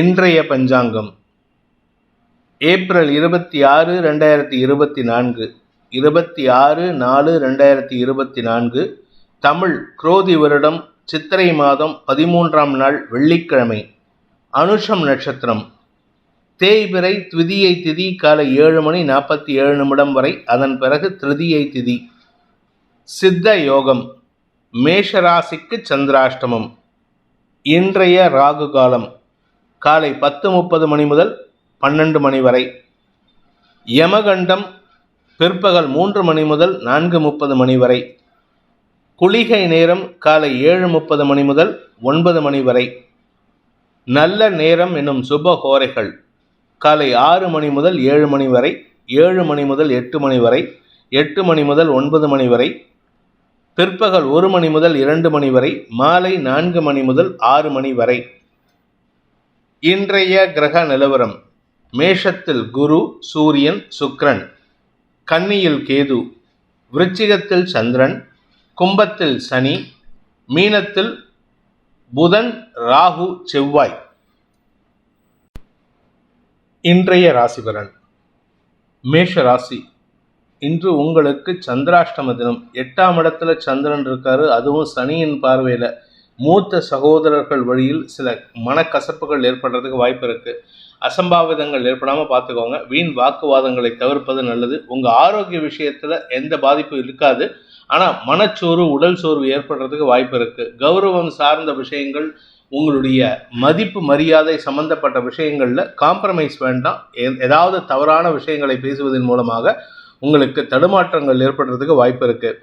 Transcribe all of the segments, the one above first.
இன்றைய பஞ்சாங்கம். ஏப்ரல் இருபத்தி ஆறு ரெண்டாயிரத்தி இருபத்தி நான்கு இருபத்தி ஆறு நாலு ரெண்டாயிரத்தி இருபத்தி நான்கு தமிழ் குரோதி வருடம் சித்திரை மாதம் பதிமூன்றாம் நாள் வெள்ளிக்கிழமை. அனுஷம் நட்சத்திரம். தேய்பிறை த்விதியை திதி காலை ஏழு மணி நாற்பத்தி ஏழு நிமிடம் வரை அதன் பிறகு திருதியை திதி. சித்த யோகம். மேஷராசிக்கு சந்திராஷ்டமம். இன்றைய ராகு காலம். காலை பத்து முப்பது மணி முதல் பன்னெண்டு மணி வரை. யமகண்டம் பிற்பகல் மூன்று மணி முதல் நான்கு முப்பது மணி வரை. குளிகை நேரம் காலை ஏழு முப்பது மணி முதல் ஒன்பது மணி வரை. நல்ல நேரம் என்னும் சுப ஹோரைகள் காலை ஆறு மணி முதல் ஏழு மணி வரை ஏழு மணி முதல் எட்டு மணி வரை எட்டு மணி முதல் ஒன்பது மணி வரை. பிற்பகல் ஒரு மணி முதல் இரண்டு மணி வரை மாலை நான்கு மணி முதல் ஆறு மணி வரை. இன்றைய கிரக நிலவரம். மேஷத்தில் குரு சூரியன் சுக்ரன். கன்னியில் கேது விருச்சிகத்தில் சந்திரன் கும்பத்தில் சனி மீனத்தில் புதன் ராகு செவ்வாய். இன்றைய ராசிபலன். மேஷ ராசி. இன்று உங்களுக்கு சந்திராஷ்டம தினம். எட்டாம் இடத்துல சந்திரன் இருக்காரு. அதுவும் சனியின் பார்வையில். மூத்த சகோதரர்கள் வழியில் சில மனக்கசப்புகள் ஏற்படுறதுக்கு வாய்ப்பு இருக்கு. அசம்பாவிதங்கள் ஏற்படாமல் பார்த்துக்கோங்க. வீண் வாக்குவாதங்களை தவிர்ப்பது நல்லது. உங்கள் ஆரோக்கிய விஷயத்தில் எந்த பாதிப்பும் இருக்காது. ஆனால் மனச்சோர்வு உடல் சோர்வு ஏற்படுறதுக்கு வாய்ப்பு இருக்கு. கௌரவம் சார்ந்த விஷயங்கள் உங்களுடைய மதிப்பு மரியாதை சம்பந்தப்பட்ட விஷயங்களில் காம்ப்ரமைஸ் வேண்டாம். ஏதாவது தவறான விஷயங்களை பேசுவதன் மூலமாக உங்களுக்கு தடுமாற்றங்கள் ஏற்படுறதுக்கு வாய்ப்பு இருக்குது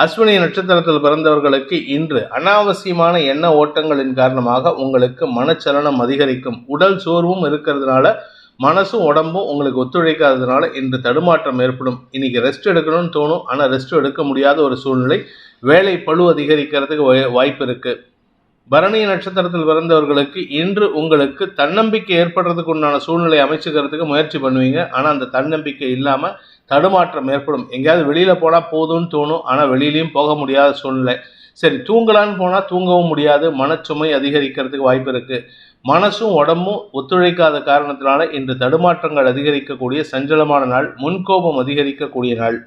அஸ்வினி நட்சத்திரத்தில் பிறந்தவர்களுக்கு இன்று அனாவசியமான எண்ண ஓட்டங்களின் காரணமாக உங்களுக்கு மனச்சலனம் அதிகரிக்கும். உடல் சோர்வும் இருக்கிறதுனால மனசும் உடம்பும் உங்களுக்கு ஒத்துழைக்காததுனால இன்று தடுமாற்றம் ஏற்படும். இன்னைக்கு ரெஸ்ட் எடுக்கணும்னு தோணும். ஆனால் ரெஸ்ட் எடுக்க முடியாத ஒரு சூழ்நிலை. வேலை பளு அதிகரிக்கிறதுக்கு வாய்- வாய்ப்பு இருக்கு. பரணி நட்சத்திரத்தில் பிறந்தவர்களுக்கு இன்று உங்களுக்கு தன்னம்பிக்கை ஏற்படுறதுக்கு உண்டான சூழ்நிலை அமைச்சுக்கிறதுக்கு முயற்சி பண்ணுவீங்க. ஆனால் அந்த தன்னம்பிக்கை இல்லாமல் தடுமாற்றம் ஏற்படும். எங்கேயாவது வெளியில் போனால் போதும்னு தோணும். ஆனால் வெளியிலையும் போக முடியாத சூழ்நிலை. சரி தூங்கலான்னு போனால் தூங்கவும் முடியாது. மனச்சுமை அதிகரிக்கிறதுக்கு வாய்ப்பு இருக்குது மனசும் உடம்பும் ஒத்துழைக்காத காரணத்தினால இன்று தடுமாற்றங்கள் அதிகரிக்கக்கூடிய சஞ்சலமான நாள் முன்கோபம் அதிகரிக்கக்கூடிய நாள்.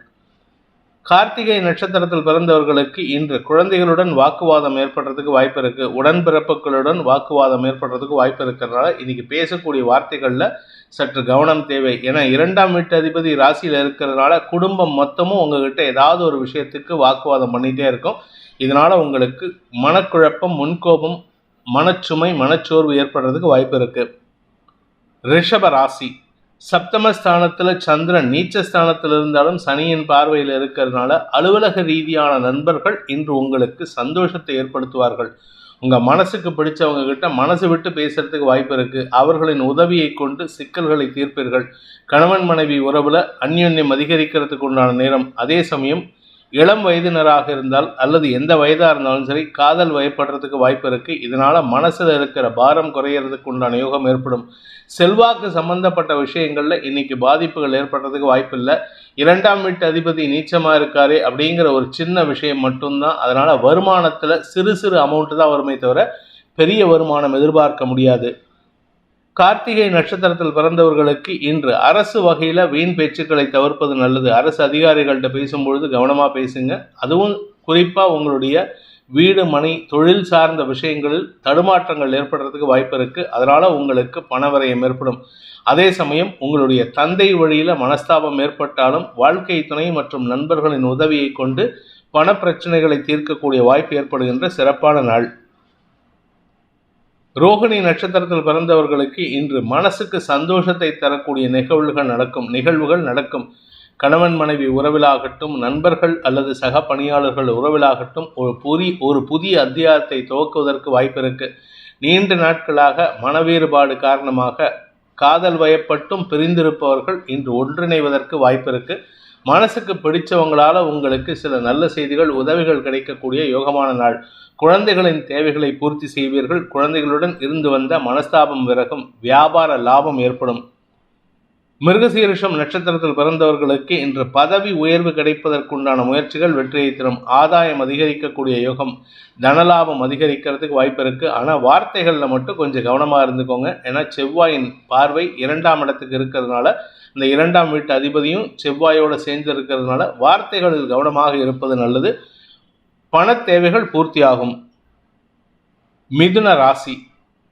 கார்த்திகை நட்சத்திரத்தில் பிறந்தவர்களுக்கு இன்று குழந்தைகளுடன் வாக்குவாதம் ஏற்படுறதுக்கு வாய்ப்பு இருக்குது உடன்பிறப்புகளுடன் வாக்குவாதம் ஏற்படுறதுக்கு வாய்ப்பு இருக்கிறதுனால இன்னைக்கு பேசக்கூடிய வார்த்தைகளில் சற்று கவனம் தேவை. ஏன்னா இரண்டாம் வீட்டு அதிபதி ராசியில் இருக்கிறதுனால குடும்பம் மொத்தமும் உங்ககிட்ட ஏதாவது ஒரு விஷயத்துக்கு வாக்குவாதம் பண்ணிகிட்டே இருக்கும். இதனால் உங்களுக்கு மனக்குழப்பம் முன்கோபம் மனச்சுமை மனச்சோர்வு ஏற்படுறதுக்கு வாய்ப்பு இருக்குது ரிஷப ராசி. சப்தமஸ்தானத்தில் சந்திரன் நீச்ச ஸ்தானத்தில் இருந்தாலும் சனியின் பார்வையில் இருக்கிறதுனால அலுவலக ரீதியான நண்பர்கள் இன்று உங்களுக்கு சந்தோஷத்தை ஏற்படுத்துவார்கள். உங்கள் மனசுக்கு பிடிச்சவங்க கிட்ட மனசு விட்டு பேசுறதுக்கு வாய்ப்பு இருக்குது அவர்களின் உதவியை கொண்டு சிக்கல்களை தீர்ப்பீர்கள். கணவன் மனைவி உறவில் அந்யோன்யம் அதிகரிக்கிறதுக்கு உண்டான நேரம் அதே சமயம் இளம் வயதினராக இருந்தால் அல்லது எந்த வயதாக இருந்தாலும் சரி காதல் வயப்படுறதுக்கு வாய்ப்பு இருக்குது இதனால் மனசில் இருக்கிற பாரம் குறையிறதுக்கு உண்டான யோகம் ஏற்படும். செல்வாக்கு சம்பந்தப்பட்ட விஷயங்களில் இன்றைக்கி பாதிப்புகள் ஏற்படுறதுக்கு வாய்ப்பு இல்லை. இரண்டாம் வீட்டு அதிபதி நீச்சமாக இருக்காரு அப்படிங்கிற ஒரு சின்ன விஷயம் மட்டும்தான். அதனால் வருமானத்தில் சிறு சிறு அமௌண்ட்டு தான் வருமே தவிர பெரிய வருமானம் எதிர்பார்க்க முடியாது. கார்த்திகை நட்சத்திரத்தில் பிறந்தவர்களுக்கு இன்று அரசு வகையில் வீண் பேச்சுக்களை தவிர்ப்பது நல்லது. அரசு அதிகாரிகள்கிட்ட பேசும்பொழுது கவனமாக பேசுங்க. அதுவும் குறிப்பாக உங்களுடைய வீடு மனை தொழில் சார்ந்த விஷயங்களில் தடுமாற்றங்கள் ஏற்படுறதுக்கு வாய்ப்பு இருக்குது அதனால் உங்களுக்கு பணவரையம் ஏற்படும். அதே சமயம் உங்களுடைய தந்தை வழியில் மனஸ்தாபம் ஏற்பட்டாலும் வாழ்க்கை துணை மற்றும் நண்பர்களின் உதவியை கொண்டு பண பிரச்சனைகளை தீர்க்கக்கூடிய வாய்ப்பு ஏற்படுகின்ற சிறப்பான நாள். ரோகிணி நட்சத்திரத்தில் பிறந்தவர்களுக்கு இன்று மனசுக்கு சந்தோஷத்தை தரக்கூடிய நிகழ்வுகள் நடக்கும் நிகழ்வுகள் நடக்கும். கணவன் மனைவி உறவிலாகட்டும் நண்பர்கள் அல்லது சக பணியாளர்கள் உறவிலாகட்டும் ஒரு புரி ஒரு புதிய அத்தியாயத்தை துவக்குவதற்கு வாய்ப்பு இருக்கு நீண்ட நாட்களாக மனவேறுபாடு காரணமாக காதல் வயப்பட்டும் பிரிந்திருப்பவர்கள் இன்று ஒன்றிணைவதற்கு வாய்ப்பிருக்கு. மனசுக்கு பிடிச்சவங்களால உங்களுக்கு சில நல்ல செய்திகள் உதவிகள் கிடைக்கக்கூடிய யோகமான நாள். குழந்தைகளின் தேவைகளை பூர்த்தி செய்வீர்கள். குழந்தைகளுடன் இருந்து வந்த மனஸ்தாபம் விறகும் வியாபார லாபம் ஏற்படும். மிருகசீரிஷம் நட்சத்திரத்தில் பிறந்தவர்களுக்கு இன்று பதவி உயர்வு கிடைப்பதற்குண்டான முயற்சிகள் வெற்றியை தரும். ஆதாயம் அதிகரிக்கக்கூடிய யோகம் தனலாபம் அதிகரிக்கிறதுக்கு வாய்ப்பு இருக்கு. ஆனால் வார்த்தைகளில் மட்டும் கொஞ்சம் கவனமாக இருந்துக்கோங்க. ஏன்னா செவ்வாயின் பார்வை இரண்டாம் இடத்துக்கு இருக்கிறதுனால இந்த இரண்டாம் வீட்டு அதிபதியும் செவ்வாயோடு சேர்ந்து இருக்கிறதுனால வார்த்தைகளில் கவனமாக இருப்பது நல்லது. பண தேவைகள் பூர்த்தியாகும். மிதுன ராசி.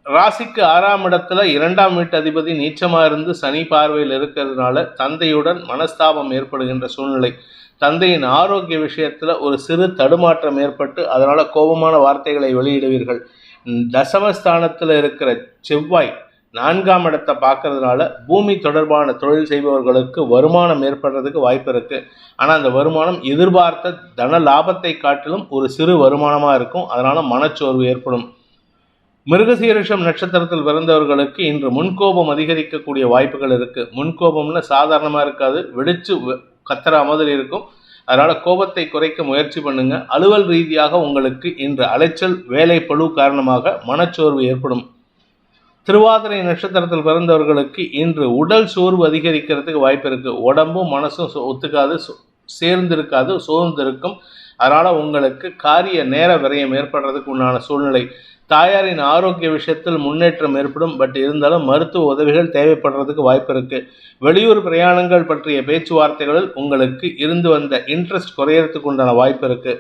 ராசிக்கு ஆறாம் இடத்துல இரண்டாம் வீட்டு அதிபதி நீச்சமாக இருந்து சனி பார்வையில் இருக்கிறதுனால தந்தையுடன் மனஸ்தாபம் ஏற்படுகின்ற சூழ்நிலை. தந்தையின் ஆரோக்கிய விஷயத்தில் ஒரு சிறு தடுமாற்றம் ஏற்பட்டு அதனால் கோபமான வார்த்தைகளை வெளியிடுவீர்கள். தசமஸ்தானத்தில் இருக்கிற செவ்வாய் நான்காம் இடத்தை பார்க்கறதுனால பூமி தொடர்பான தொழில் செய்பவர்களுக்கு வருமானம் ஏற்படுறதுக்கு வாய்ப்பு இருக்குது ஆனால் அந்த வருமானம் எதிர்பார்த்த தன லாபத்தை காட்டிலும் ஒரு சிறு வருமானமாக இருக்கும். அதனால் மனச்சோர்வு ஏற்படும். மிருகசீரிஷம் நட்சத்திரத்தில் பிறந்தவர்களுக்கு இன்று முன்கோபம் அதிகரிக்கக்கூடிய வாய்ப்புகள் இருக்குது முன்கோபம்னு சாதாரணமாக இருக்காது. வெடிச்சு கத்துற மாதிரி இருக்கும். அதனால் கோபத்தை குறைக்க முயற்சி பண்ணுங்க. அலுவல் ரீதியாக உங்களுக்கு இன்று அலைச்சல் வேலை பழு காரணமாக மனச்சோர்வு ஏற்படும். திருவாதிரை நட்சத்திரத்தில் பிறந்தவர்களுக்கு இன்று உடல் சோர்வு அதிகரிக்கிறதுக்கு வாய்ப்பு இருக்குது உடம்பும் மனசும் ஒத்துக்காது சேர்ந்திருக்காது சோர்ந்திருக்கும். அதனால் உங்களுக்கு காரிய நேர விரயம் ஏற்படுறதுக்கு உண்டான சூழ்நிலை. தாயாரின் ஆரோக்கிய விஷயத்தில் முன்னேற்றம் ஏற்படும். பட் இருந்தாலும் மருத்துவ உதவிகள் தேவைப்படுறதுக்கு வாய்ப்பு இருக்குது வெளியூர் பிரயாணங்கள் பற்றிய பேச்சுவார்த்தைகளில் உங்களுக்கு இருந்து வந்த இன்ட்ரெஸ்ட் குறையறதுக்கு உண்டான வாய்ப்பு இருக்குது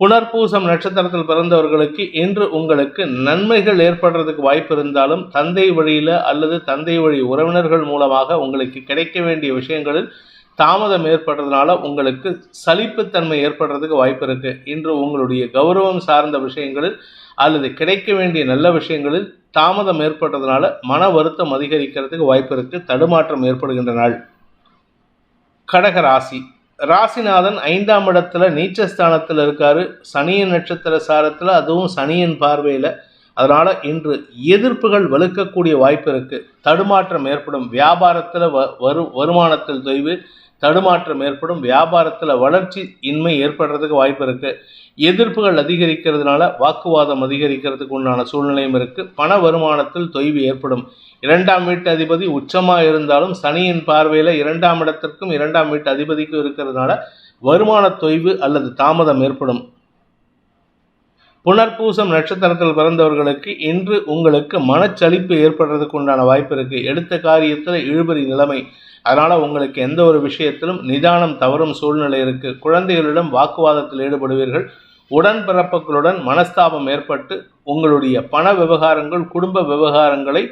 புனர்பூசம் நட்சத்திரத்தில் பிறந்தவர்களுக்கு இன்று உங்களுக்கு நன்மைகள் ஏற்படுறதுக்கு வாய்ப்பு இருந்தாலும் தந்தை வழியில் அல்லது தந்தை வழி உறவினர்கள் மூலமாக உங்களுக்கு கிடைக்க வேண்டிய விஷயங்களில் தாமதம் ஏற்படுறதுனால உங்களுக்கு சலிப்புத்தன்மை ஏற்படுறதுக்கு வாய்ப்பு இருக்குது இன்று உங்களுடைய கௌரவம் சார்ந்த விஷயங்களில் அல்லது கிடைக்க வேண்டிய நல்ல விஷயங்களில் தாமதம் ஏற்பட்டதுனால மன வருத்தம் அதிகரிக்கிறதுக்கு வாய்ப்பு இருக்குது தடுமாற்றம் ஏற்படுகின்ற நாள். கடக ராசி. ராசிநாதன் ஐந்தாம் இடத்துல நீச்சஸ்தானத்தில் இருக்காரு. சனியின் நட்சத்திர சாரத்தில் அதுவும் சனியின் பார்வையில். அதனால் இன்று எதிர்ப்புகள் வலுக்கக்கூடிய வாய்ப்பு இருக்குது தடுமாற்றம் ஏற்படும். வியாபாரத்தில் வ வரு வருமானத்தில் தொய்வு. தடுமாற்றம் ஏற்படும். வியாபாரத்தில் வளர்ச்சி இன்மை ஏற்படுறதுக்கு வாய்ப்பு இருக்குது எதிர்ப்புகள் அதிகரிக்கிறதுனால வாக்குவாதம் அதிகரிக்கிறதுக்கு உண்டான சூழ்நிலையும் இருக்குது பண வருமானத்தில் தொய்வு ஏற்படும். இரண்டாம் வீட்டு அதிபதி உச்சமாக இருந்தாலும் சனியின் பார்வையில் இரண்டாம் இடத்திற்கும் இரண்டாம் வீட்டு அதிபதிக்கும் இருக்கிறதுனால வருமான தொய்வு அல்லது தாமதம் ஏற்படும். புனர்பூசம் நட்சத்திரத்தில் பிறந்தவர்களுக்கு இன்று உங்களுக்கு மனச்சலிப்பு ஏற்படுறதுக்கு உண்டான வாய்ப்பு இருக்குது எடுத்த காரியத்தில் இழுபறி நிலைமை. அதனால் உங்களுக்கு எந்த ஒரு விஷயத்திலும் நிதானம் தவறும் சூழ்நிலை இருக்குது குழந்தைகளிடம் வாக்குவாதத்தில் ஈடுபடுவீர்கள். உடன்பிறப்புகளுடன் மனஸ்தாபம் ஏற்பட்டு உங்களுடைய பண விவகாரங்கள் குடும்ப விவகாரங்களை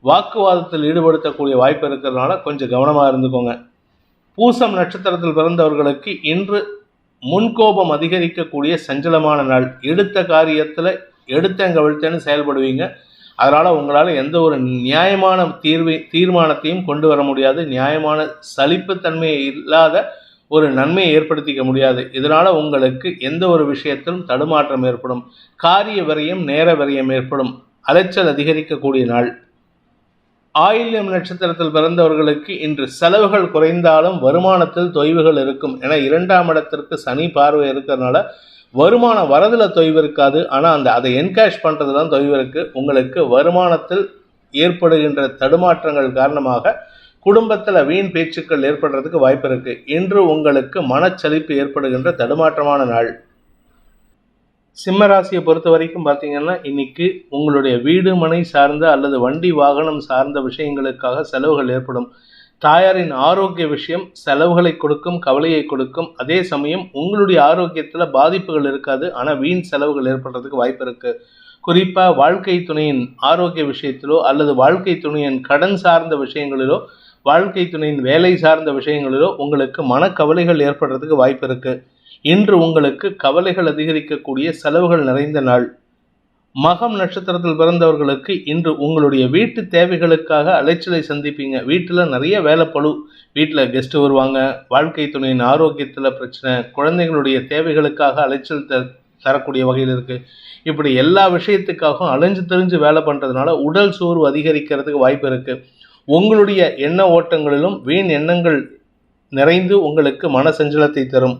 வாக்குவாதத்தில் ஈடுபடுத்தக்கூடிய வாய்ப்பு இருக்கிறதுனால கொஞ்சம் கவனமாக இருந்துக்கோங்க. பூசம் நட்சத்திரத்தில் பிறந்தவர்களுக்கு இன்று முன்கோபம் அதிகரிக்கக்கூடிய சஞ்சலமான நாள். எடுத்த காரியத்தில் எடுத்தங்க விழுத்தேன்னு செயல்படுவீங்க. அதனால் உங்களால் எந்த ஒரு நியாயமான தீர்வை தீர்மானத்தையும் கொண்டு வர முடியாது. நியாயமான சலிப்புத்தன்மையை இல்லாத ஒரு நன்மையை ஏற்படுத்திக்க முடியாது. இதனால் உங்களுக்கு எந்த ஒரு விஷயத்திலும் தடுமாற்றம் ஏற்படும். காரிய விரயம் நேர விரயம் ஏற்படும். அலைச்சல் அதிகரிக்கக்கூடிய நாள். ஆயில்யம் நட்சத்திரத்தில் பிறந்தவர்களுக்கு இன்று செலவுகள் குறைந்தாலும் வருமானத்தில் தொய்வுகள் இருக்கும். என இரண்டாம் இடத்திற்கு சனி பார்வை இருக்கிறதுனால வருமான வரதில் தொய்வு இருக்காது. ஆனால் அந்த அதை என்கேஷ் பண்ணுறது தான் தொய்வு இருக்குது உங்களுக்கு வருமானத்தில் ஏற்படுகின்ற தடுமாற்றங்கள் காரணமாக குடும்பத்தில் வீண் பேச்சுக்கள் ஏற்படுறதுக்கு வாய்ப்பு இருக்குது இன்று உங்களுக்கு மனச்சலிப்பு ஏற்படுகின்ற தடுமாற்றமான நாள். சிம்ம ராசியை பொறுத்த வரைக்கும் பார்த்தீங்கன்னா இன்னைக்கு உங்களுடைய வீடு மனை சார்ந்த அல்லது வண்டி வாகனம் சார்ந்த விஷயங்களுக்காக செலவுகள் ஏற்படும். தாயாரின் ஆரோக்கிய விஷயம் செலவுகளை கொடுக்கும் கவலையை கொடுக்கும். அதே சமயம் உங்களுடைய ஆரோக்கியத்தில் பாதிப்புகள் இருக்காது. ஆனால் வீண் செலவுகள் ஏற்படுறதுக்கு வாய்ப்பு இருக்குது குறிப்பாக வாழ்க்கை துணையின் ஆரோக்கிய விஷயத்திலோ அல்லது வாழ்க்கை துணையின் கடன் சார்ந்த விஷயங்களிலோ வாழ்க்கை துணையின் வேலை சார்ந்த விஷயங்களிலோ உங்களுக்கு மனக்கவலைகள் ஏற்படுறதுக்கு வாய்ப்பு இருக்குது இன்று உங்களுக்கு கவலைகள் அதிகரிக்கக்கூடிய செலவுகள் நிறைந்த நாள். மகம் நட்சத்திரத்தில் பிறந்தவர்களுக்கு இன்று உங்களுடைய வீட்டு தேவைகளுக்காக அலைச்சலை சந்திப்பீங்க. வீட்டில் நிறைய வேலைப்பழு வீட்டில் கெஸ்ட்டு வருவாங்க. வாழ்க்கை துணையின் ஆரோக்கியத்தில் பிரச்சனை. குழந்தைகளுடைய தேவைகளுக்காக அலைச்சல் த தரக்கூடிய வகையில் இருக்குது இப்படி எல்லா விஷயத்துக்காகவும் அலைஞ்சு தெரிஞ்சு வேலை பண்ணுறதுனால உடல் சோர்வு அதிகரிக்கிறதுக்கு வாய்ப்பு இருக்குது உங்களுடைய எண்ண ஓட்டங்களிலும் வீண் எண்ணங்கள் நிறைந்து உங்களுக்கு மன சஞ்சலத்தை தரும்.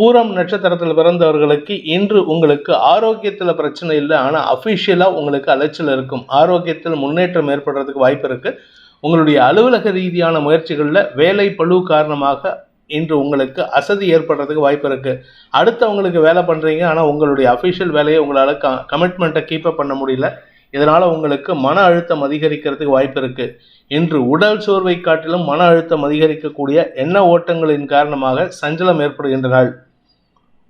பூரம் நட்சத்திரத்தில் பிறந்தவர்களுக்கு இன்று உங்களுக்கு ஆரோக்கியத்தில் பிரச்சனை இல்லை ஆனால் அஃபிஷியலாக உங்களுக்கு அலைச்சல் இருக்கும். ஆரோக்கியத்தில் முன்னேற்றம் ஏற்படுறதுக்கு வாய்ப்பு இருக்குது உங்களுடைய அலுவலக ரீதியான முயற்சிகளில் வேலை பளு காரணமாக இன்று உங்களுக்கு அசதி ஏற்படுறதுக்கு வாய்ப்பு இருக்குது அடுத்தவங்களுக்கு வேலை பண்ணுறீங்க ஆனால் உங்களுடைய அஃபிஷியல் வேலையை உங்களால் க கமிட்மெண்ட்டை கீப்பப் பண்ண முடியல. இதனால் உங்களுக்கு மன அழுத்தம் அதிகரிக்கிறதுக்கு வாய்ப்பு இருக்குது இன்று உடல் சோர்வை காட்டிலும் மன அழுத்தம் அதிகரிக்கக்கூடிய எண்ண ஓட்டங்களின் காரணமாக சஞ்சலம் ஏற்படுகின்ற நாள்.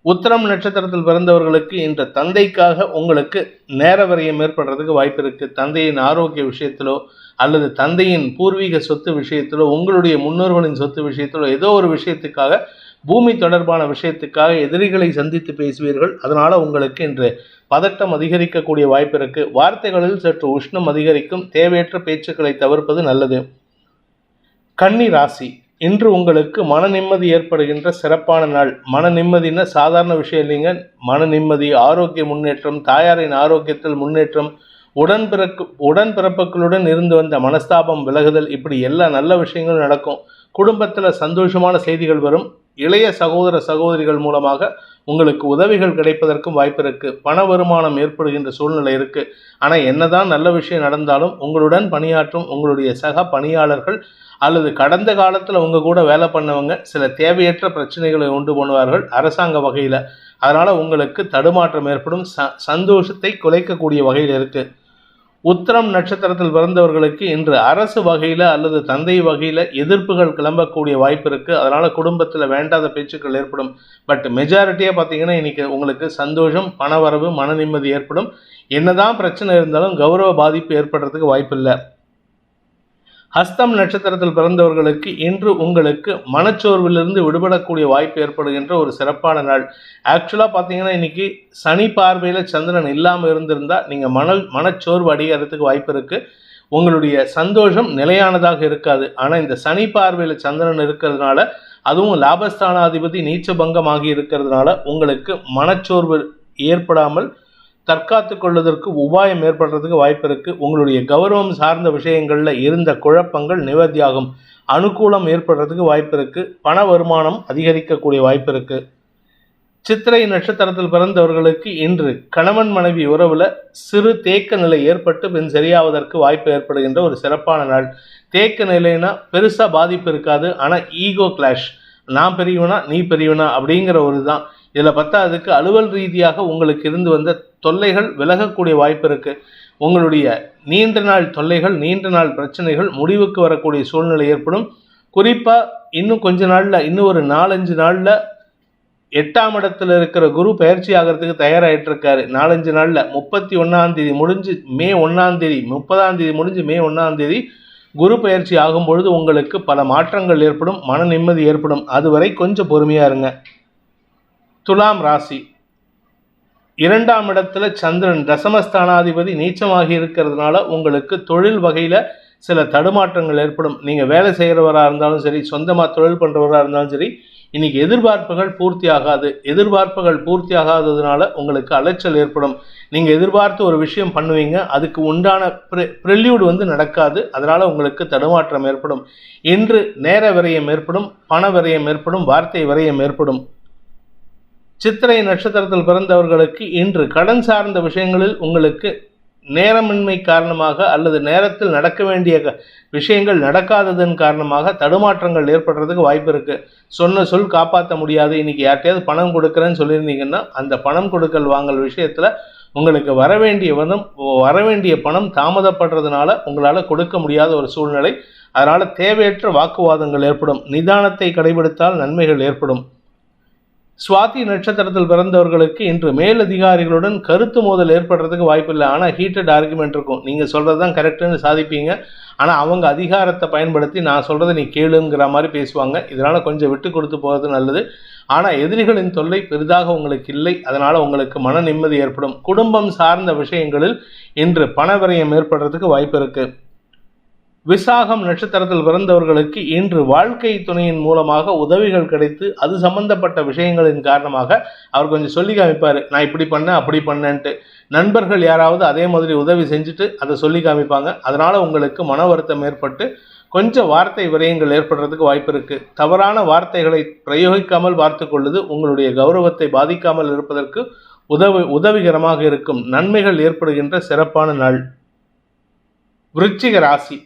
உத்தரம் நட்சத்திரத்தில் பிறந்தவர்களுக்கு இன்று தந்தைக்காக உங்களுக்கு நேர வரையம் ஏற்படுறதுக்கு வாய்ப்பு இருக்கு. தந்தையின் ஆரோக்கிய விஷயத்திலோ அல்லது தந்தையின் பூர்வீக சொத்து விஷயத்திலோ உங்களுடைய முன்னோர்களின் சொத்து விஷயத்திலோ ஏதோ ஒரு விஷயத்துக்காக பூமி தொடர்பான விஷயத்துக்காக எதிரிகளை சந்தித்து பேசுவீர்கள். அதனால உங்களுக்கு இன்று பதட்டம் அதிகரிக்கக்கூடிய வாய்ப்பு இருக்கு. வார்த்தைகளில் சற்று உஷ்ணம் அதிகரிக்கும். தேவையற்ற பேச்சுக்களை தவிர்ப்பது நல்லது. கன்னி ராசி. இன்று உங்களுக்கு மன நிம்மதி ஏற்படுகின்ற சிறப்பான நாள். மன நிம்மதினா சாதாரண விஷயம் இல்லைங்க. மன நிம்மதி ஆரோக்கிய முன்னேற்றம் தாயாரின் ஆரோக்கியத்தில் முன்னேற்றம் உடன்பிறக்கு உடன்பிறப்புகளுடன் இருந்து வந்த மனஸ்தாபம் விலகுதல் இப்படி எல்லா நல்ல விஷயங்களும் நடக்கும். குடும்பத்தில் சந்தோஷமான செய்திகள் வரும். இளைய சகோதர சகோதரிகள் மூலமாக உங்களுக்கு உதவிகள் கிடைப்பதற்கும் வாய்ப்பு இருக்கு. பண வருமானம் ஏற்படுகின்ற சூழ்நிலை இருக்கு. ஆனால் என்னதான் நல்ல விஷயம் நடந்தாலும் உங்களுடன் பணியாற்றும் உங்களுடைய சக பணியாளர்கள் அல்லது கடந்த காலத்தில் உங்க கூட வேலை பண்ணவங்க சில தேவையற்ற பிரச்சனைகளை உண்டு பண்ணுவார்கள் அரசாங்க வகையில். அதனால உங்களுக்கு தடுமாற்றம் ஏற்படும். ச சந்தோஷத்தை குலைக்கக்கூடிய வகையில் இருக்குது உத்திரம் நட்சத்திரத்தில் பிறந்தவர்களுக்கு இன்று அரசு வகையில் அல்லது தந்தை வகையில் எதிர்ப்புகள் கிளம்பக்கூடிய வாய்ப்பு இருக்குது அதனால் குடும்பத்தில் வேண்டாத பேச்சுக்கள் ஏற்படும். பட் மெஜாரிட்டியாக பார்த்தீங்கன்னா இன்னைக்கு உங்களுக்கு சந்தோஷம் பணவரவு மன நிம்மதி ஏற்படும். என்னதான் பிரச்சனை இருந்தாலும் கௌரவ பாதிப்பு ஏற்படுறதுக்கு வாய்ப்பில்லை. ஹஸ்தம் நட்சத்திரத்தில் பிறந்தவர்களுக்கு இன்று உங்களுக்கு மனச்சோர்விலிருந்து விடுபடக்கூடிய வாய்ப்பு ஏற்படுகின்ற ஒரு சிறப்பான நாள். ஆக்சுவலாக பார்த்தீங்கன்னா இன்னைக்கு சனி பார்வையில் சந்திரன் இல்லாமல் இருந்திருந்தால் நீங்கள் மணல் மனச்சோர்வு அடைகிறதுக்கு வாய்ப்பு இருக்குது உங்களுடைய சந்தோஷம் நிலையானதாக இருக்காது. ஆனால் இந்த சனி பார்வையில் சந்திரன் இருக்கிறதுனால அதுவும் லாபஸ்தானாதிபதி நீச்ச பங்கமாகி இருக்கிறதுனால உங்களுக்கு மனச்சோர்வு ஏற்படாமல் தற்காத்து கொள்வதற்கு உபாயம் ஏற்படுறதுக்கு வாய்ப்பு இருக்குது உங்களுடைய கௌரவம் சார்ந்த விஷயங்களில் இருந்த குழப்பங்கள் நிவர்த்தியாகும். அனுகூலம் ஏற்படுறதுக்கு வாய்ப்பு இருக்குது பண வருமானம் அதிகரிக்கக்கூடிய வாய்ப்பு இருக்குது சித்திரை நட்சத்திரத்தில் பிறந்தவர்களுக்கு இன்று கணவன் மனைவி உறவில் சிறு தேக்க நிலை ஏற்பட்டு பின் சரியாவதற்கு வாய்ப்பு ஏற்படுகின்ற ஒரு சிறப்பான நாள். தேக்க நிலைனா பெருசாக பாதிப்பு இருக்காது. ஆனால் ஈகோ கிளாஷ். நான் பெரியவனா நீ பெரியவனா அப்படிங்கிற ஒரு தான் இதில் பார்த்தா அதுக்கு அலுவல் ரீதியாக உங்களுக்கு இருந்து வந்த தொல்லைகள் விலகக்கூடிய வாய்ப்பு இருக்கு. உங்களுடைய நீண்ட நாள் தொல்லைகள் நீண்ட நாள் பிரச்சனைகள் முடிவுக்கு வரக்கூடிய சூழ்நிலை ஏற்படும். குறிப்பாக இன்னும் கொஞ்ச நாளில் இன்னும் ஒரு நாலஞ்சு நாளில் எட்டாம் இடத்துல இருக்கிற குரு பயிற்சி ஆகிறதுக்கு தயாராகிட்டு இருக்காரு நாலஞ்சு நாளில் முப்பத்தி ஒன்றாம் தேதி முடிஞ்சு மே ஒன்றாம் தேதி முப்பதாம் தேதி முடிஞ்சு மே ஒன்றாம் தேதி குரு பயிற்சி ஆகும் பொழுது உங்களுக்கு பல மாற்றங்கள் ஏற்படும் மன நிம்மதி ஏற்படும். அதுவரை கொஞ்சம் பொறுமையாக இருங்க. துலாம் ராசி. இரண்டாம் இடத்துல சந்திரன் தசமஸ்தானாதிபதி நீச்சமாகி இருக்கிறதுனால உங்களுக்கு தொழில் வகையில் சில தடுமாற்றங்கள் ஏற்படும். நீங்கள் வேலை செய்கிறவராக இருந்தாலும் சரி சொந்தமாக தொழில் பண்ணுறவராக இருந்தாலும் சரி இன்னைக்கு எதிர்பார்ப்புகள் பூர்த்தி ஆகாது எதிர்பார்ப்புகள் பூர்த்தி ஆகாததுனால உங்களுக்கு அலைச்சல் ஏற்படும். நீங்கள் எதிர்பார்த்து ஒரு விஷயம் பண்ணுவீங்க அதுக்கு உண்டான ப்ரெல்யூடு வந்து நடக்காது. அதனால் உங்களுக்கு தடுமாற்றம் ஏற்படும். இன்று நேர விரயம் ஏற்படும் பண விரயம் ஏற்படும் வார்த்தை விரயம் ஏற்படும். சித்திரை நட்சத்திரத்தில் பிறந்தவர்களுக்கு இன்று கடன் சார்ந்த விஷயங்களில் உங்களுக்கு நேரமின்மை காரணமாக அல்லது நேரத்தில் நடக்க வேண்டிய க- விஷயங்கள் நடக்காததன் காரணமாக தடுமாற்றங்கள் ஏற்படுறதுக்கு வாய்ப்பு இருக்கு. சொன்ன சொல் காப்பாற்ற முடியாது. இன்னைக்கு யார்ட்டையாவது பணம் கொடுக்குறேன்னு சொல்லியிருந்தீங்கன்னா அந்த பணம் கொடுக்கல் வாங்கல் விஷயத்துல உங்களுக்கு வரவேண்டிய பணம் வரவேண்டிய பணம் தாமதப்படுறதுனால உங்களால் கொடுக்க முடியாத ஒரு சூழ்நிலை. அதனால தேவையற்ற வாக்குவாதங்கள் ஏற்படும். நிதானத்தை கடைபிடித்தால் நன்மைகள் ஏற்படும். சுவாதி நட்சத்திரத்தில் பிறந்தவர்களுக்கு இன்று மேலதிகாரிகளுடன் கருத்து மோதல் ஏற்படுறதுக்கு வாய்ப்பு இல்லை ஆனால் ஹீட்டட் ஆர்குமெண்ட் இருக்கும். நீங்கள் சொல்கிறது தான் கரெக்டுன்னு சாதிப்பீங்க. ஆனால் அவங்க அதிகாரத்தை பயன்படுத்தி நான் சொல்கிறத நீ கேளுங்கிற மாதிரி பேசுவாங்க. இதனால் கொஞ்சம் விட்டு கொடுத்து போகிறது நல்லது. ஆனால் எதிரிகளின் தொல்லை பெரிதாக உங்களுக்கு இல்லை. அதனால் உங்களுக்கு மன நிம்மதி ஏற்படும். குடும்பம் சார்ந்த விஷயங்களில் இன்று பண ஏற்படுறதுக்கு வாய்ப்பு இருக்குது விசாகம் நட்சத்திரத்தில் பிறந்தவர்களுக்கு இன்று வாழ்க்கை துணையின் மூலமாக உதவிகள் கிடைத்து அது சம்பந்தப்பட்ட விஷயங்களின் காரணமாக அவர் கொஞ்சம் சொல்லி காமிப்பார். நான் இப்படி பண்ணேன் அப்படி பண்ணேன்ட்டு. நண்பர்கள் யாராவது அதே மாதிரி உதவி செஞ்சுட்டு அதை சொல்லி காமிப்பாங்க. அதனால் உங்களுக்கு மன வருத்தம் ஏற்பட்டு கொஞ்சம் வார்த்தை விரயங்கள் ஏற்படுறதுக்கு வாய்ப்பு இருக்குது தவறான வார்த்தைகளை பிரயோகிக்காமல் பார்த்து கொள்வது உங்களுடைய கௌரவத்தை பாதிக்காமல் இருப்பதற்கு உதவி உதவிகரமாக இருக்கும். நன்மைகள் ஏற்படுகின்ற சிறப்பான நாள். விருச்சிக ராசி.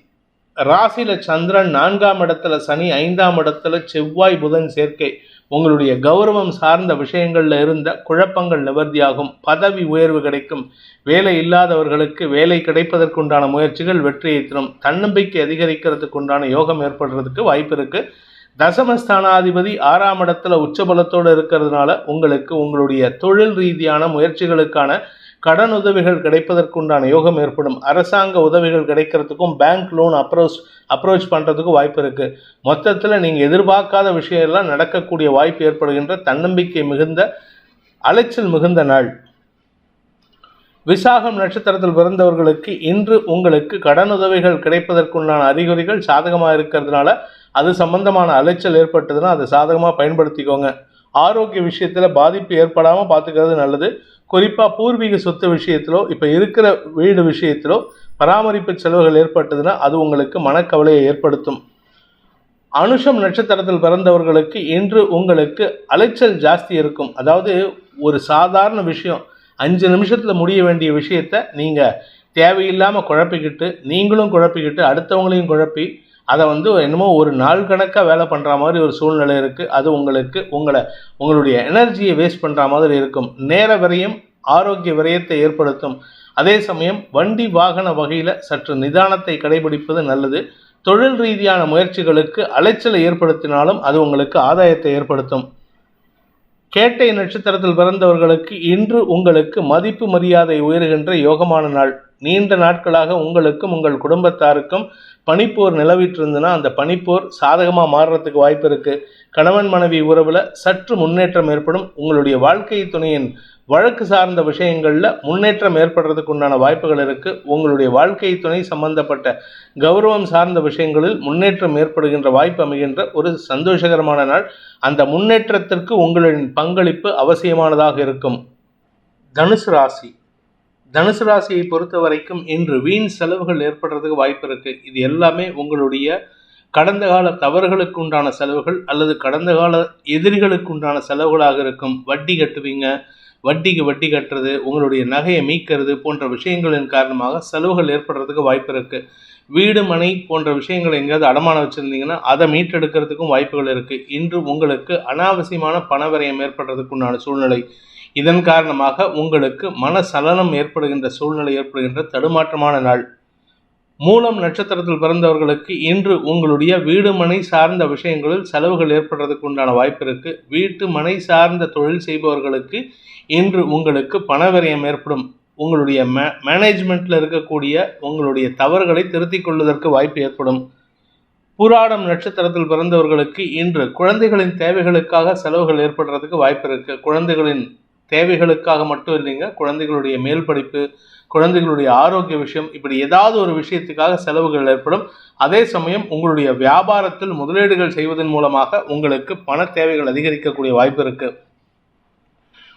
ராசியில சந்திரன் நான்காம் இடத்துல சனி ஐந்தாம் இடத்துல செவ்வாய் புதன் சேர்க்கை. உங்களுடைய கௌரவம் சார்ந்த விஷயங்களில் இருந்த குழப்பங்கள் நிவர்த்தியாகும். பதவி உயர்வு கிடைக்கும். வேலை இல்லாதவர்களுக்கு வேலை கிடைப்பதற்குண்டான முயற்சிகள் வெற்றியை தரும் தன்னம்பிக்கை அதிகரிக்கிறதுக்கு உண்டான யோகம் ஏற்படுறதுக்கு வாய்ப்பு இருக்கு. தசமஸ்தானாதிபதி ஆறாம் இடத்துல உச்சபலத்தோடு இருக்கிறதுனால உங்களுக்கு உங்களுடைய தொழில் ரீதியான முயற்சிகளுக்கான கடன் உதவிகள் கிடைப்பதற்குண்டான யோகம் ஏற்படும். அரசாங்க உதவிகள் கிடைக்கிறதுக்கும் பேங்க் லோன் அப்ரோச் அப்ரோச் பண்ணுறதுக்கும் வாய்ப்பு இருக்குது மொத்தத்தில் நீங்கள் எதிர்பார்க்காத விஷயம் எல்லாம் நடக்கக்கூடிய வாய்ப்பு ஏற்படுகின்ற தன்னம்பிக்கை மிகுந்த அலைச்சல் மிகுந்த நாள். விசாகம் நட்சத்திரத்தில் பிறந்தவர்களுக்கு இன்று உங்களுக்கு கடன் உதவிகள் கிடைப்பதற்குண்டான அறிகுறிகள் சாதகமாக இருக்கிறதுனால அது சம்பந்தமான அலைச்சல் ஏற்பட்டதுன்னா அதை சாதகமாக பயன்படுத்திக்கோங்க. ஆரோக்கிய விஷயத்தில் பாதிப்பு ஏற்படாமல் பார்த்துக்கிறது நல்லது. குறிப்பாக பூர்வீக சொத்து விஷயத்திலோ இப்போ இருக்கிற வீடு விஷயத்திலோ பராமரிப்பு செலவுகள் ஏற்பட்டதுன்னா அது உங்களுக்கு மனக்கவலையை ஏற்படுத்தும். அனுஷம் நட்சத்திரத்தில் பிறந்தவர்களுக்கு இன்று உங்களுக்கு அலைச்சல் ஜாஸ்தி இருக்கும். அதாவது ஒரு சாதாரண விஷயம் அஞ்சு நிமிஷத்தில் முடிய வேண்டிய விஷயத்த நீங்கள் தேவையில்லாமல் குழப்பிக்கிட்டு நீங்களும் குழப்பிக்கிட்டு அடுத்தவங்களையும் குழப்பி அதை வந்து என்னமோ ஒரு நாள் கணக்காக வேலை பண்ணுற மாதிரி ஒரு சூழ்நிலை இருக்குது அது உங்களுக்கு உங்களை உங்களுடைய எனர்ஜியை வேஸ்ட் பண்ணுற மாதிரி இருக்கும். நேர விரயம் ஆரோக்கிய விரயத்தை ஏற்படுத்தும். அதே சமயம் வண்டி வாகன வகையில் சற்று நிதானத்தை கடைபிடிப்பது நல்லது. தொழில் ரீதியான முயற்சிகளுக்கு அலைச்சலை ஏற்படுத்தினாலும் அது உங்களுக்கு ஆதாயத்தை ஏற்படுத்தும். கேட்டை நட்சத்திரத்தில் பிறந்தவர்களுக்கு இன்று உங்களுக்கு மதிப்பு மரியாதை உயர்கின்ற யோகமான நாள். நீண்ட நாட்களாக உங்களுக்கும் உங்கள் குடும்பத்தாருக்கும் பனிப்போர் நிலவிட்டிருந்ததுன்னா அந்த பனிப்போர் சாதகமாக மாறுறதுக்கு வாய்ப்பு இருக்குது கணவன் மனைவி உறவில் சற்று முன்னேற்றம் ஏற்படும். உங்களுடைய வாழ்க்கை துணையின் வழக்கு சார்ந்த விஷயங்களில் முன்னேற்றம் ஏற்படுறதுக்கு உண்டான வாய்ப்புகள் இருக்குது உங்களுடைய வாழ்க்கை துணை சம்பந்தப்பட்ட கௌரவம் சார்ந்த விஷயங்களில் முன்னேற்றம் ஏற்படுகின்ற வாய்ப்பு அமைகின்ற ஒரு சந்தோஷகரமான நாள். அந்த முன்னேற்றத்திற்கு உங்களின் பங்களிப்பு அவசியமானதாக இருக்கும். தனுசு ராசி. தனுசு ராசியை பொறுத்த வரைக்கும் இன்று வீண் செலவுகள் ஏற்படுறதுக்கு வாய்ப்பு இருக்குது இது எல்லாமே உங்களுடைய கடந்த கால தவறுகளுக்கு உண்டான செலவுகள் அல்லது கடந்த கால எதிரிகளுக்கு உண்டான செலவுகளாக இருக்கும். வட்டி கட்டுவீங்க. வட்டிக்கு வட்டி கட்டுறது உங்களுடைய நகையை மீட்கிறது போன்ற விஷயங்களின் காரணமாக செலவுகள் ஏற்படுறதுக்கு வாய்ப்பு இருக்குது வீடு மனை போன்ற விஷயங்களை எங்கேயாவது அடமானம் வச்சுருந்தீங்கன்னா அதை மீட்டெடுக்கிறதுக்கும் வாய்ப்புகள் இருக்குது இன்று உங்களுக்கு அனாவசியமான பணவரையம் ஏற்படுறதுக்குண்டான சூழ்நிலை. இதன் காரணமாக உங்களுக்கு மன சலனம் ஏற்படுகின்ற சூழ்நிலை ஏற்படுகின்ற தடுமாற்றமான நாள். மூலம் நட்சத்திரத்தில் பிறந்தவர்களுக்கு இன்று உங்களுடைய வீடு மனை சார்ந்த விஷயங்களில் செலவுகள் ஏற்படுறதுக்கு உண்டான வாய்ப்பு இருக்கு. வீட்டு மனை சார்ந்த தொழில் செய்பவர்களுக்கு இன்று உங்களுக்கு பணவிரயம் ஏற்படும். உங்களுடைய மே மேனேஜ்மெண்ட்டில் இருக்கக்கூடிய உங்களுடைய தவறுகளை திருத்திக் கொள்வதற்கு வாய்ப்பு ஏற்படும். புராடம் நட்சத்திரத்தில் பிறந்தவர்களுக்கு இன்று குழந்தைகளின் தேவைகளுக்காக செலவுகள் ஏற்படுறதுக்கு வாய்ப்பு இருக்கு. குழந்தைகளின் தேவைகளுக்காக மட்டும் இல்லைங்க. குழந்தைகளுடைய மேல் படிப்பு குழந்தைகளுடைய ஆரோக்கிய விஷயம் இப்படி ஏதாவது ஒரு விஷயத்துக்காக செலவுகள் ஏற்படும். அதே சமயம் உங்களுடைய வியாபாரத்தில் முதலீடுகள் செய்வதன் மூலமாக உங்களுக்கு பண தேவைகள் அதிகரிக்கக்கூடிய வாய்ப்பு இருக்கு.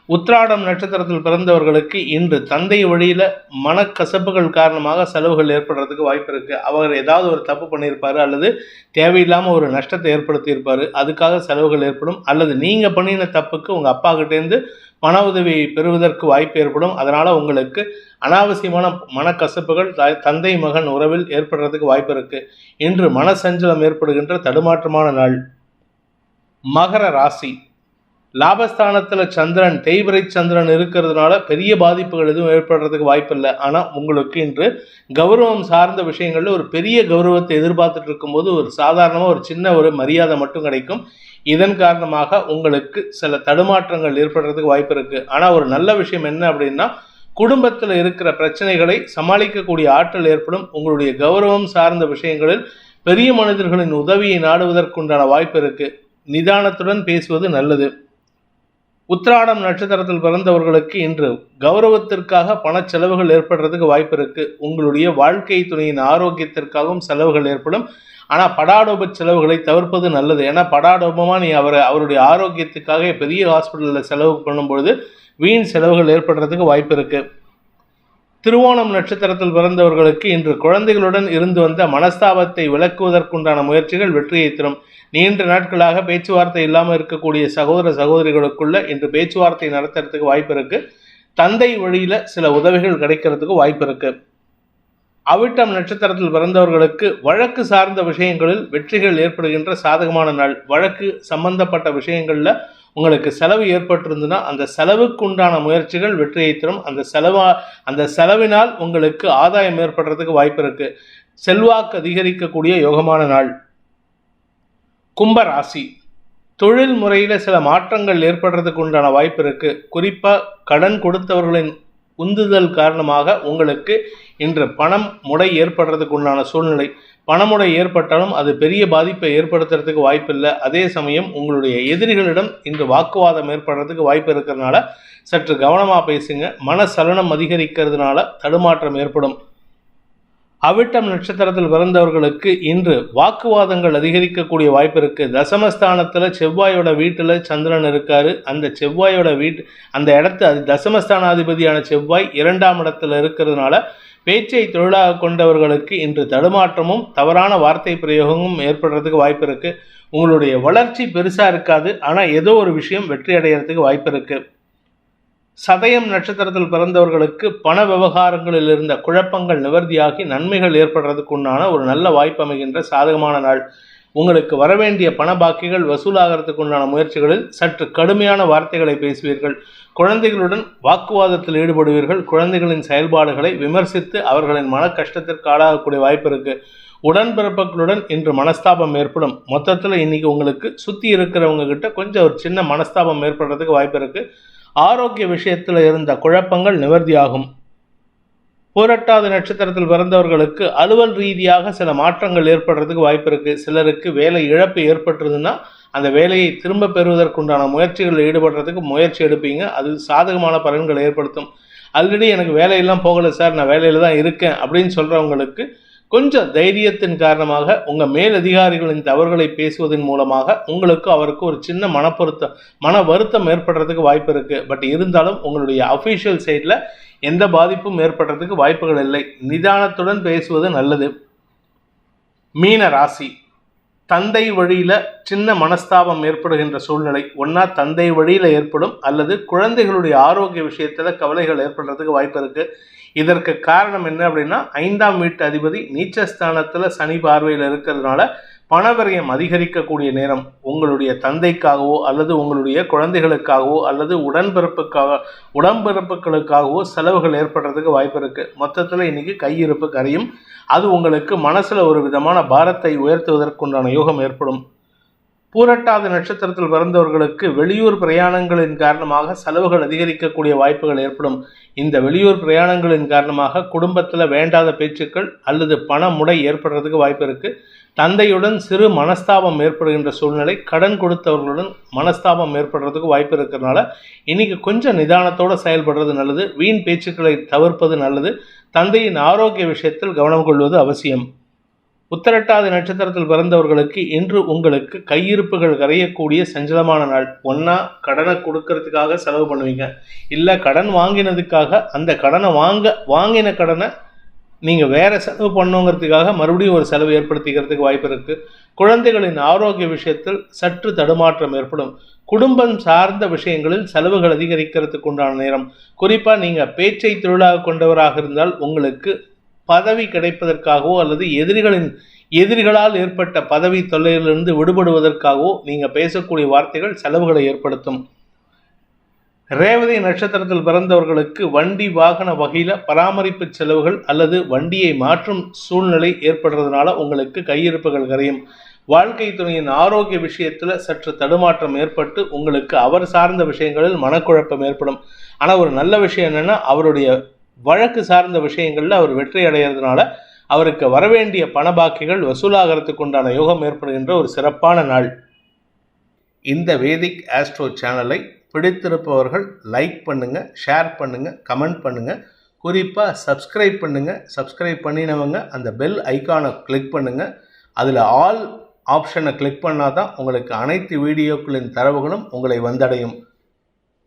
உத்ராடம் நட்சத்திரத்தில் பிறந்தவர்களுக்கு இன்று தந்தை வழியில் மனக்கசப்புகள் காரணமாக செலவுகள் ஏற்படுறதுக்கு வாய்ப்பு இருக்குது அவர் ஏதாவது ஒரு தப்பு பண்ணியிருப்பார் அல்லது தேவையில்லாமல் ஒரு நஷ்டத்தை ஏற்படுத்தியிருப்பார். அதுக்காக செலவுகள் ஏற்படும். அல்லது நீங்கள் பண்ணின தப்புக்கு உங்கள் அப்பா கிட்டேருந்து பண உதவி பெறுவதற்கு வாய்ப்பு ஏற்படும். அதனால் உங்களுக்கு அனாவசியமான மனக்கசப்புகள் த- தந்தை மகன் உறவில் ஏற்படுறதுக்கு வாய்ப்பு இருக்குது இன்று மனசஞ்சலம் ஏற்படுகின்ற தடுமாற்றமான நாள். மகர ராசி. லாபஸ்தானத்தில் சந்திரன் தேய்பிரை சந்திரன் இருக்கிறதுனால பெரிய பாதிப்புகள் எதுவும் ஏற்படுறதுக்கு வாய்ப்பில்லை ஆனால் உங்களுக்கு இன்று கௌரவம் சார்ந்த விஷயங்களில் ஒரு பெரிய கௌரவத்தை எதிர்பார்த்துட்டு இருக்கும்போது ஒரு சாதாரணமாக ஒரு சின்ன ஒரு மரியாதை மட்டும் கிடைக்கும். இதன் காரணமாக உங்களுக்கு சில தடுமாற்றங்கள் ஏற்படுறதுக்கு வாய்ப்பு இருக்குது ஆனால் ஒரு நல்ல விஷயம் என்ன அப்படின்னா குடும்பத்தில் இருக்கிற பிரச்சனைகளை சமாளிக்கக்கூடிய ஆற்றல் ஏற்படும். உங்களுடைய கௌரவம் சார்ந்த விஷயங்களில் பெரிய மனிதர்களின் உதவியை நாடுவதற்குண்டான வாய்ப்பு இருக்கு. நிதானத்துடன் பேசுவது நல்லது. உத்திராடம் நட்சத்திரத்தில் பிறந்தவர்களுக்கு இன்று கௌரவத்திற்காக பண செலவுகள் ஏற்படுறதுக்கு வாய்ப்பு இருக்கு. உங்களுடைய வாழ்க்கை துணையின் ஆரோக்கியத்திற்காகவும் செலவுகள் ஏற்படும். ஆனால் படாடோப செலவுகளை தவிர்ப்பது நல்லது. ஏன்னா படாடோபமாக நீ அவரை அவருடைய ஆரோக்கியத்துக்காக பெரிய ஹாஸ்பிட்டலில் செலவு பண்ணும்பொழுது வீண் செலவுகள் ஏற்படுறதுக்கு வாய்ப்பு இருக்குது திருவோணம் நட்சத்திரத்தில் பிறந்தவர்களுக்கு இன்று குழந்தைகளுடன் இருந்து வந்த மனஸ்தாபத்தை விளக்குவதற்குண்டான முயற்சிகள் வெற்றியை தரும். நீண்ட நாட்களாக பேச்சுவார்த்தை இல்லாமல் இருக்கக்கூடிய சகோதர சகோதரிகளுக்குள்ள இன்று பேச்சுவார்த்தை நடத்துறதுக்கு வாய்ப்பு இருக்குது தந்தை வழியில் சில உதவிகள் கிடைக்கிறதுக்கு வாய்ப்பு இருக்குது அவிட்டம் நட்சத்திரத்தில் பிறந்தவர்களுக்கு வழக்கு சார்ந்த விஷயங்களில் வெற்றிகள் ஏற்படுகின்ற சாதகமான நாள். வழக்கு சம்பந்தப்பட்ட விஷயங்களில் உங்களுக்கு செலவு ஏற்பட்டிருந்ததுன்னா அந்த செலவுக்கு உண்டான முயற்சிகள் வெற்றியை தரும். அந்த செலவா அந்த செலவினால் உங்களுக்கு ஆதாயம் ஏற்படுறதுக்கு வாய்ப்பு இருக்கு. செல்வாக்கு அதிகரிக்கக்கூடிய யோகமான நாள். கும்ப ராசி. தொழில் முறையில் சில மாற்றங்கள் ஏற்படுறதுக்கு உண்டான வாய்ப்பு இருக்குது குறிப்பாக கடன் கொடுத்தவர்களின் உந்துதல் காரணமாக உங்களுக்கு இன்று பணம் முடை ஏற்படுறதுக்கு உண்டான சூழ்நிலை. பணமுடை ஏற்பட்டாலும் அது பெரிய பாதிப்பை ஏற்படுத்துறதுக்கு வாய்ப்பில்லை. அதே சமயம் உங்களுடைய எதிரிகளிடம் இன்று வாக்குவாதம் ஏற்படுறதுக்கு வாய்ப்பு இருக்கிறதுனால சற்று கவனமாக பேசுங்க. மனசலனம் அதிகரிக்கிறதுனால தடுமாற்றம் ஏற்படும். அவிட்டம் நட்சத்திரத்தில் பிறந்தவர்களுக்கு இன்று வாக்குவாதங்கள் அதிகரிக்கக்கூடிய வாய்ப்பு இருக்கு. தசமஸ்தானத்தில் செவ்வாயோட வீட்டில் சந்திரன் இருக்காரு. அந்த செவ்வாயோட வீட்டு அந்த இடத்து அது தசமஸ்தானாதிபதியான செவ்வாய் இரண்டாம் இடத்துல இருக்கிறதுனால பேச்சை தொழிலாக கொண்டவர்களுக்கு இன்று தடுமாற்றமும் தவறான வார்த்தை பிரயோகமும் ஏற்படுறதுக்கு வாய்ப்பு இருக்கு. உங்களுடைய வளர்ச்சி பெருசாக இருக்காது. ஆனால் ஏதோ ஒரு விஷயம் வெற்றி அடைகிறதுக்கு வாய்ப்பு இருக்கு. சதயம் நட்சத்திரத்தில் பிறந்தவர்களுக்கு பண விவகாரங்களில் இருந்த குழப்பங்கள் நிவர்த்தியாகி நன்மைகள் ஏற்படுறதுக்கு உண்டான ஒரு நல்ல வாய்ப்பு அமைகின்ற சாதகமான நாள். உங்களுக்கு வரவேண்டிய பண பாக்கிகள் வசூலாகிறதுக்கு உண்டான முயற்சிகளில் சற்று கடுமையான வார்த்தைகளை பேசுவீர்கள். குழந்தைகளுடன் வாக்குவாதத்தில் ஈடுபடுவீர்கள். குழந்தைகளின் செயல்பாடுகளை விமர்சித்து அவர்களின் மன கஷ்டத்திற்கு ஆளாகக்கூடிய வாய்ப்பு இருக்கு. உடன்பிறப்புகளுடன் இன்று மனஸ்தாபம் ஏற்படும். மொத்தத்தில் இன்னைக்கு உங்களுக்கு சுற்றி இருக்கிறவங்க கிட்ட கொஞ்சம் ஒரு சின்ன மனஸ்தாபம் ஏற்படுறதுக்கு வாய்ப்பு இருக்குது ஆரோக்கிய விஷயத்தில் இருந்த குழப்பங்கள் நிவர்த்தியாகும். பூரட்டாத நட்சத்திரத்தில் பிறந்தவர்களுக்கு அலுவல் ரீதியாக சில மாற்றங்கள் ஏற்படுறதுக்கு வாய்ப்பு இருக்குது சிலருக்கு வேலை இழப்பு ஏற்பட்டுருதுன்னா அந்த வேலையை திரும்ப பெறுவதற்குண்டான முயற்சிகளில் ஈடுபடுறதுக்கு முயற்சி எடுப்பீங்க. அது சாதகமான பலன்களை ஏற்படுத்தும். ஆல்ரெடி எனக்கு வேலையெல்லாம் போகலை சார் நான் வேலையில் தான் இருக்கேன் அப்படின்னு சொல்கிறவங்களுக்கு கொஞ்சம் தைரியத்தின் காரணமாக உங்கள் மேலதிகாரிகளின் தவறுகளை பேசுவதன் மூலமாக உங்களுக்கு அவருக்கு ஒரு சின்ன மனப்பொருத்தம் மன வருத்தம் ஏற்படுறதுக்கு வாய்ப்பு இருக்குது பட் இருந்தாலும் உங்களுடைய அஃபிஷியல் சைடில் எந்த பாதிப்பும் ஏற்படுறதுக்கு வாய்ப்புகள் இல்லை. நிதானத்துடன் பேசுவது நல்லது. மீன ராசி. தந்தை வழியில் சின்ன மனஸ்தாபம் ஏற்படுகின்ற சூழ்நிலை. ஒன்றா தந்தை வழியில் ஏற்படும் அல்லது குழந்தைகளுடைய ஆரோக்கிய விஷயத்தில் கவலைகள் ஏற்படுறதுக்கு வாய்ப்பு இருக்குது இதற்கு காரணம் என்ன அப்படின்னா ஐந்தாம் வீட்டு அதிபதி நீச்சஸ்தானத்தில் சனி பார்வையில் இருக்கிறதுனால பணவரையம் அதிகரிக்கக்கூடிய நேரம் உங்களுடைய தந்தைக்காகவோ அல்லது உங்களுடைய குழந்தைகளுக்காகவோ அல்லது உடன்பிறப்புக்காக உடன்பிறப்புகளுக்காகவோ செலவுகள் ஏற்படுறதுக்கு வாய்ப்பு இருக்குது மொத்தத்தில் இன்றைக்கி கையிருப்பு கரையும். அது உங்களுக்கு மனசில் ஒரு விதமான பாரத்தை உயர்த்துவதற்குண்டான யோகம் ஏற்படும். பூரட்டாத நட்சத்திரத்தில் பிறந்தவர்களுக்கு வெளியூர் பிரயாணங்களின் காரணமாக செலவுகள் அதிகரிக்கக்கூடிய வாய்ப்புகள் ஏற்படும். இந்த வெளியூர் பிரயாணங்களின் காரணமாக குடும்பத்தில் வேண்டாத பேச்சுக்கள் அல்லது பண முடை ஏற்படுறதுக்கு வாய்ப்பு இருக்கு. தந்தையுடன் சிறு மனஸ்தாபம் ஏற்படுகின்ற சூழ்நிலை கடன் கொடுத்தவர்களுடன் மனஸ்தாபம் ஏற்படுறதுக்கு வாய்ப்பு இருக்கிறதுனால இன்னைக்கு கொஞ்சம் நிதானத்தோடு செயல்படுறது நல்லது. வீண் பேச்சுக்களை தவிர்ப்பது நல்லது. தந்தையின் ஆரோக்கிய விஷயத்தில் கவனம் கொள்வது அவசியம். உத்தரட்டாதி நட்சத்திரத்தில் பிறந்தவர்களுக்கு இன்று உங்களுக்கு கையிருப்புகள் கரையக்கூடிய சஞ்சலமான நாள். ஒன்றா கடனை கொடுக்கறதுக்காக செலவு பண்ணுவீங்க. இல்லை கடன் வாங்கினதுக்காக அந்த கடனை வாங்க வாங்கின கடனை நீங்கள் வேறு செலவு பண்ணுங்கிறதுக்காக மறுபடியும் ஒரு செலவு ஏற்படுத்திக்கிறதுக்கு வாய்ப்பு இருக்குது குழந்தைகளின் ஆரோக்கிய விஷயத்தில் சற்று தடுமாற்றம் ஏற்படும். குடும்பம் சார்ந்த விஷயங்களில் செலவுகள் அதிகரிக்கிறதுக்கு உண்டான நேரம். குறிப்பாக நீங்கள் பேச்சை தொழிலாக கொண்டவராக இருந்தால் உங்களுக்கு பதவி கிடைப்பதற்காகவோ அல்லது எதிரிகளின் எதிரிகளால் ஏற்பட்ட பதவி தொல்லையிலிருந்து விடுபடுவதற்காகவோ நீங்கள் பேசக்கூடிய வார்த்தைகள் செலவுகளை ஏற்படுத்தும். ரேவதி நட்சத்திரத்தில் பிறந்தவர்களுக்கு வண்டி வாகன வகையில் பராமரிப்பு செலவுகள் அல்லது வண்டியை மாற்றும் சூழ்நிலை ஏற்படுறதுனால உங்களுக்கு கையிருப்புகள் கரையும். வாழ்க்கை துணையின் ஆரோக்கிய விஷயத்தில் சற்று தடுமாற்றம் ஏற்பட்டு உங்களுக்கு அவர் சார்ந்த விஷயங்களில் மனக்குழப்பம் ஏற்படும். ஆனால் ஒரு நல்ல விஷயம் என்னென்னா அவருடைய வழக்கு சார்ந்த விஷயங்களில் அவர் வெற்றி அடைகிறதுனால அவருக்கு வரவேண்டிய பண பாக்கிகள் வசூலாகிறதுக்கு உண்டான யோகம் ஏற்படுகின்ற ஒரு சிறப்பான நாள். இந்த வேதிக் ஆஸ்ட்ரோ சேனலை பிடித்திருப்பவர்கள் லைக் பண்ணுங்கள் ஷேர் பண்ணுங்கள் கமெண்ட் பண்ணுங்கள் குறிப்பாக சப்ஸ்கிரைப் பண்ணுங்கள் சப்ஸ்கிரைப் பண்ணினவங்க அந்த பெல் ஐக்கானை கிளிக் பண்ணுங்கள் அதில் ஆல் ஆப்ஷனை கிளிக் பண்ணால் தான் உங்களுக்கு அனைத்து வீடியோக்களின் தரவுகளும் உங்களை வந்தடையும்.